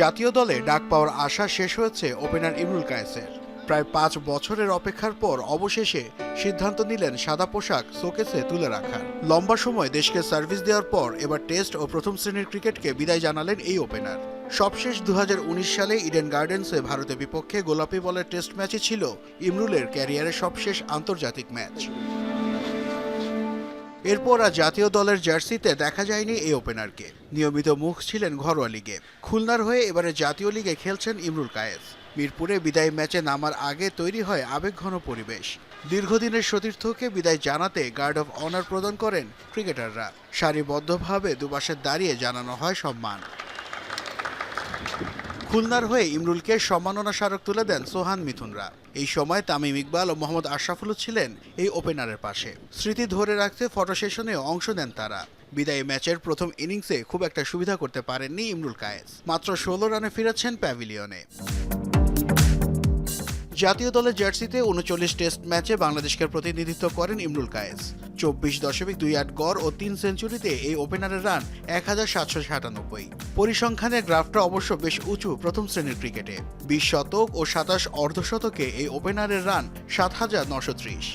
জাতীয় দলে ডাক পাওয়ার আশা শেষ হয়েছে ওপেনার ইমরুল কায়েসের। প্রায় পাঁচ বছরের অপেক্ষার পর অবশেষে সিদ্ধান্ত নিলেন সাদা পোশাক শোকেসে তুলে রাখার। লম্বা সময় দেশকে সার্ভিস দেওয়ার পর এবার টেস্ট ও প্রথম শ্রেণির ক্রিকেটকে বিদায় জানালেন এই ওপেনার। সবশেষ দু হাজার উনিশ সালে ইডেন গার্ডেন্সে ভারতের বিপক্ষে গোলাপি বলের টেস্ট ম্যাচই ছিল ইমরুলের ক্যারিয়ারের সবশেষ আন্তর্জাতিক ম্যাচ। এরপর আর জাতীয় দলের জার্সিতে দেখা যায়নি এই ওপেনারকে। নিয়মিত মুখ ছিলেন ঘরোয়া লিগে। খুলনার হয়ে এবারে জাতীয় লিগে খেলছেন ইমরুল কায়েস। মিরপুরে বিদায় ম্যাচে নামার আগে তৈরি হয় আবেগঘন পরিবেশ। দীর্ঘদিনের সতীর্থকে বিদায় জানাতে গার্ড অফ অনার প্রদান করেন ক্রিকেটাররা। সারিবদ্ধভাবে দুপাশে দাঁড়িয়ে জানানো হয় সম্মান। খুলনার হয়ে ইমরুলকে সম্মাননা স্মারক তুলে দেন সোহান মিথুনরা। এই সময় তামিম ইকবাল ও মোহাম্মদ আশরাফুলও ছিলেন এই ওপেনারের পাশে। স্মৃতি ধরে রাখতে ফটো সেশনেও অংশ নেন তারা। বিদায়ী ম্যাচের প্রথম ইনিংসে খুব একটা সুবিধা করতে পারেননি ইমরুল কায়েস। মাত্র ষোলো রানে ফিরেছেন প্যাভিলিয়নে। জাতীয় দলের জার্সিতে উনচল্লিশ টেস্ট ম্যাচে বাংলাদেশকে প্রতিনিধিত্ব করেন ইমরুল কায়েস। চব্বিশ দশমিক দুই আট গড় ও তিন সেঞ্চুরিতে এই ওপেনারের রান এক হাজার সাতশো সাতানব্বই। পরিসংখ্যানের গ্রাফটা অবশ্য বেশ উঁচু প্রথম শ্রেণির ক্রিকেটে। বিশ শতক ও সাতাশ অর্ধশতকে এই ওপেনারের রান সাত হাজার নশো ত্রিশ।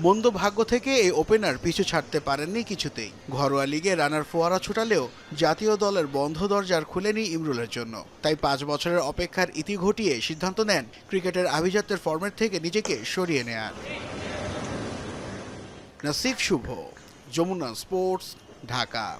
মন্দ ভাগ্য থেকে এই ওপেনার পিছু ছাড়তে পারেননি কিছুতেই। ঘরোয়া লিগে রানার ফোয়ারা ছুটালেও জাতীয় দলের বন্ধ দরজার খুলেনি ইমরুলের জন্য। তাই পাঁচ বছরের অপেক্ষার ইতি ঘটিয়ে সিদ্ধান্ত নেন ক্রিকেটের আভিজাত্যের ফর্মেট থেকে নিজেকে সরিয়ে নেয়ার। নাসিফ শুভ, যমুনা স্পোর্টস, ঢাকা।